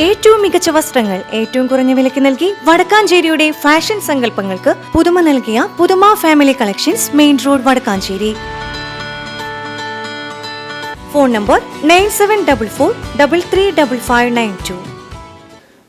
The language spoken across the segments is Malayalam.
ഏറ്റവും മികച്ച വസ്ത്രങ്ങൾ ഏറ്റവും കുറഞ്ഞ വിലയ്ക്ക് നൽകി വടക്കാഞ്ചേരിയുടെ ഫാഷൻ സങ്കല്പങ്ങൾക്ക് പുതുമ നൽകിയ പുതുമ family collections main road Vadakkanchery. Phone number nine seven double four double three double five nine two.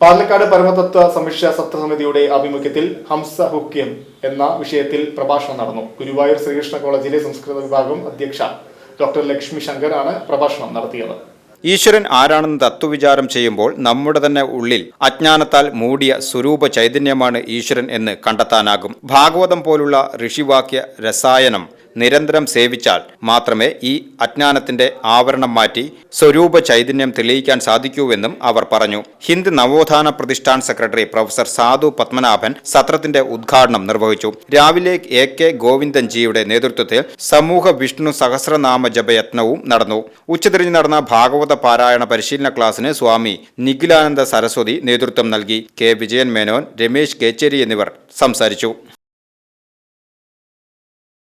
Palakkad പരമതത്വ സമ്മിശ്ര സത്യസമിതിയുടെ ആഭിമുഖ്യത്തിൽ ഹംസ ഹുക്യം എന്ന വിഷയത്തിൽ പ്രഭാഷണം നടന്നു. ഗുരുവായൂർ ശ്രീകൃഷ്ണ കോളേജിലെ സംസ്കൃത വിഭാഗം അധ്യക്ഷ ഡോക്ടർ ലക്ഷ്മി ആണ് പ്രഭാഷണം നടത്തിയത്. ഈശ്വരൻ ആരാണെന്ന് തത്വവിചാരം ചെയ്യുമ്പോൾ നമ്മുടെ തന്നെ ഉള്ളിൽ അജ്ഞാനത്താൽ മൂടിയ സ്വരൂപ ചൈതന്യമാണ് ഈശ്വരൻ എന്ന് കണ്ടെത്താനാകും. ഭാഗവതം പോലുള്ള ഋഷിവാക്യ രസായനം നിരന്തരം സേവിച്ചാൽ മാത്രമേ ഈ അജ്ഞാനത്തിന്റെ ആവരണം മാറ്റി സ്വരൂപ ചൈതന്യം തെളിയിക്കാൻ സാധിക്കൂവെന്നും അവർ പറഞ്ഞു. ഹിന്ദ് നവോത്ഥാന പ്രതിഷ്ഠാൻ സെക്രട്ടറി പ്രൊഫസർ സാധു പത്മനാഭൻ സത്രത്തിന്റെ ഉദ്ഘാടനം നിർവഹിച്ചു. രാവിലെ എ കെ ഗോവിന്ദൻജിയുടെ നേതൃത്വത്തിൽ സമൂഹ വിഷ്ണു സഹസ്രനാമ ജപയത്നവും നടന്നു. ഉച്ചതിരിഞ്ഞ് നടന്ന ഭാഗവത പാരായണ പരിശീലന ക്ലാസ്സിന് സ്വാമി നിഖിലാനന്ദ സരസ്വതി നേതൃത്വം നൽകി. കെ. വിജയൻ മേനോൻ രമേശ് കേച്ചേരി എന്നിവർ സംസാരിച്ചു.